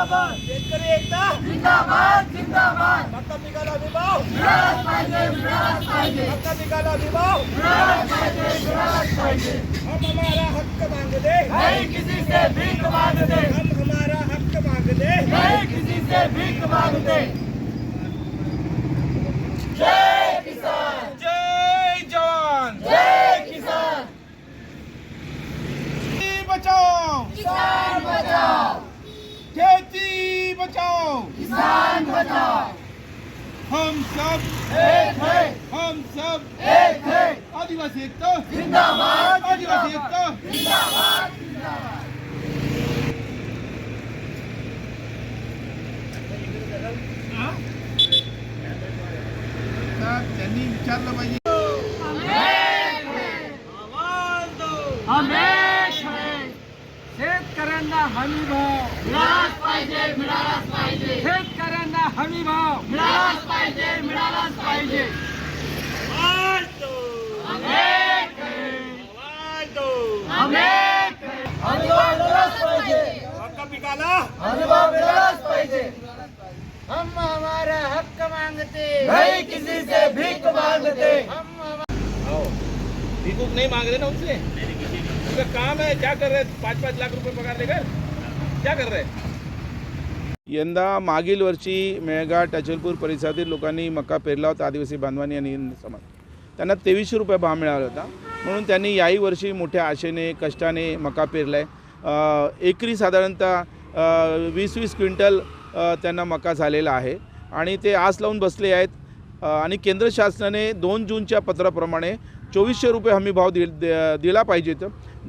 जिंदाबाद. शेतकरी एकता. जिंदाबाद जिंदाबाद. मक्का पिकाला विभाव. मिळालाच पाहिजे मिळालाच पाहिजे. मक्का पिकाला विभाव. मिळालाच पाहिजे मिळालाच पाहिजे. हम हमारा हक मांग दे नहीं किसी से भीख मांगते. हम हमारा हक मांग दे नहीं किसी से भीख मांगते. किसान बचाओ हम सब एक है। हम सब एक है। आदिवासी एकता जिंदाबाद आदिवासी एकता जिंदाबाद जिंदाबाद। त्यांनी विचारलं पाहिजे हमेश शेतकऱ्यांना हमी भाव मिळालाच पाहिजे मिळालाच पाहिजे शेतकऱ्यांना हमी भाव मिळालाच पाहिजे मिळालाच पाहिजे पिकाला मिळालाच पाहिजे हम हमारा हक मांगते नहीं किसी से भीख मांगते हम भिकूक नहीं मांग रहे ना उनसे। उनका काम है, क्या कर रहे पाच पाच लाख रुपए पगार लेकर। क्या कर रहे हैं? यंदा मागील वर्षी मेळघाट अचलपूर परिसरातील लोकांनी मका पेरला होता. आदिवासी बांधवांनी आणि समाज. त्यांना तेवीसशे रुपये भाव मिळाला होता. म्हणून त्यांनी याही वर्षी मोठ्या आशेने कष्टाने मका पेरला आहे एकरी साधारणतः वीस वीस क्विंटल त्यांना मका झालेला आहे. आणि ते आस लावून बसले आहेत. आणि केंद्र शासनाने दोन जूनच्या पत्राप्रमाणे चोवीसशे रुपये हमी भाव दि दि- दिला पाहिजेत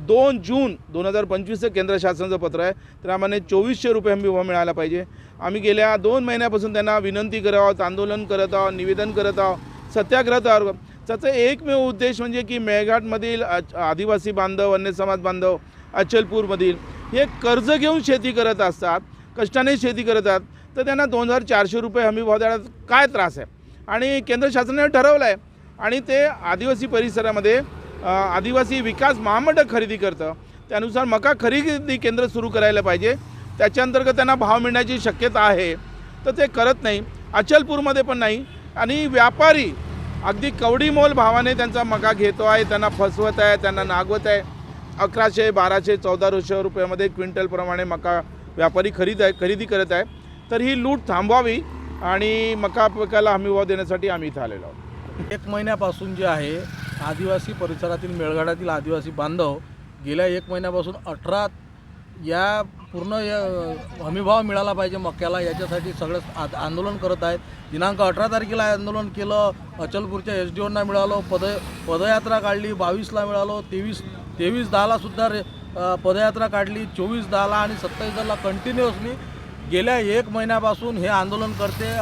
दोन जून दोन हजार पंचवीसचं केंद्र शासनाचं पत्र आहे. त्यामाने चोवीसशे रुपये हमी भाव मिळाला पाहिजे. आम्ही गेल्या दोन महिन्यापासून त्यांना विनंती करत आहोत आंदोलन करत आहोत निवेदन करत आहोत. सत्याग्रह आहोत त्याचा एकमेव उद्देश म्हणजे की मेळघाटमधील आदिवासी बांधव अन्य समाज बांधव अचलपूरमधील हे कर्ज घेऊन शेती करत असतात कष्टाने शेती करतात तर त्यांना दोन हजार चारशे रुपये हमी भाव द्यायला काय त्रास आहे? आणि केंद्र शासनाने ठरवलं आहे आणि ते आदिवासी परिसरामध्ये आदिवासी विकास महामंडळ खरेदी करतं. त्यानुसार मका खरेदी केंद्र सुरू करायला पाहिजे. त्याच्या अंतर्गत त्यांना भाव मिळण्याची शक्यता आहे. तर ते करत नाही. अचलपूरमध्ये पण नाही. आणि व्यापारी अगदी कवडीमोल भावाने त्यांचा मका घेतो आहे. त्यांना फसवत आहे. त्यांना नागवत आहे. अकराशे बाराशे चौदाशे रुपयामध्ये क्विंटलप्रमाणे मका व्यापारी खरीद आहे खरेदी करत आहे. तर ही लूट थांबवावी आणि मका पिकाला हमीभाव देण्यासाठी आम्ही इथं आलेलो आहोत. एक महिन्यापासून जे आहे आदिवासी परिसरातील मेळघाटातील आदिवासी बांधव गेल्या एक महिन्यापासून अठरा या पूर्ण या हमीभाव मिळाला पाहिजे मक्याला याच्यासाठी सगळं आ- आंदोलन करत आहेत. दिनांक अठरा तारखेला आंदोलन केलं अचलपूरच्या एस डी ओना मिळालो पद पदयात्रा काढली बावीसला मिळालो तेवीस तेवीस दहालासुद्धा रे पदयात्रा काढली चोवीस दहाला आणि सत्तावीस दहाला कंटिन्युअसली गेल्या एक महिन्यापासून हे आंदोलन करते.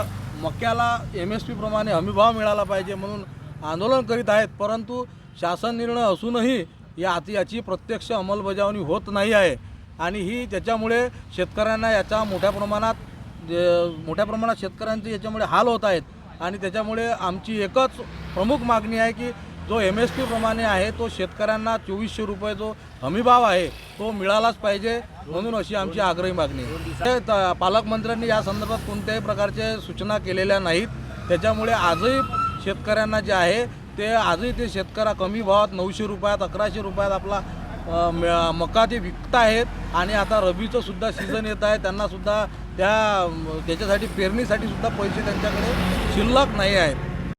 मक्याला एम एस पीप्रमाणे हमीभाव मिळाला पाहिजे म्हणून आंदोलन करीत आहेत परंतु शासन निर्णय असूनही या याची प्रत्यक्ष अंमलबजावणी होत नाही आहे. आणि ही त्याच्यामुळे शेतकऱ्यांना याचा मोठ्या प्रमाणात मोठ्या प्रमाणात शेतकऱ्यांचे याच्यामुळे हाल होत आहेत. आणि त्याच्यामुळे आमची एकच प्रमुख मागणी आहे की जो एम एस पीप्रमाणे आहे तो शेतकऱ्यांना चोवीसशे रुपये जो हमीभाव आहे तो मिळालाच पाहिजे म्हणून अशी आमची आग्रही मागणी ते त- पालकमंत्र्यांनी या संदर्भात कोणत्याही प्रकारचे सूचना केलेल्या नाहीत. त्याच्यामुळे आजही शेतकऱ्यांना जे आहे ते आजही ते शेतकऱ्या कमी भावात नऊशे रुपयात अकराशे रुपयात आपला म- मका ते विकत आहेत आणि आता रबीचं सुद्धा सीझन येत आहे. त्यांनासुद्धा त्या त्याच्यासाठी पेरणीसाठी सुद्धा पैसे त्यांच्याकडे शिल्लक नाही आहेत.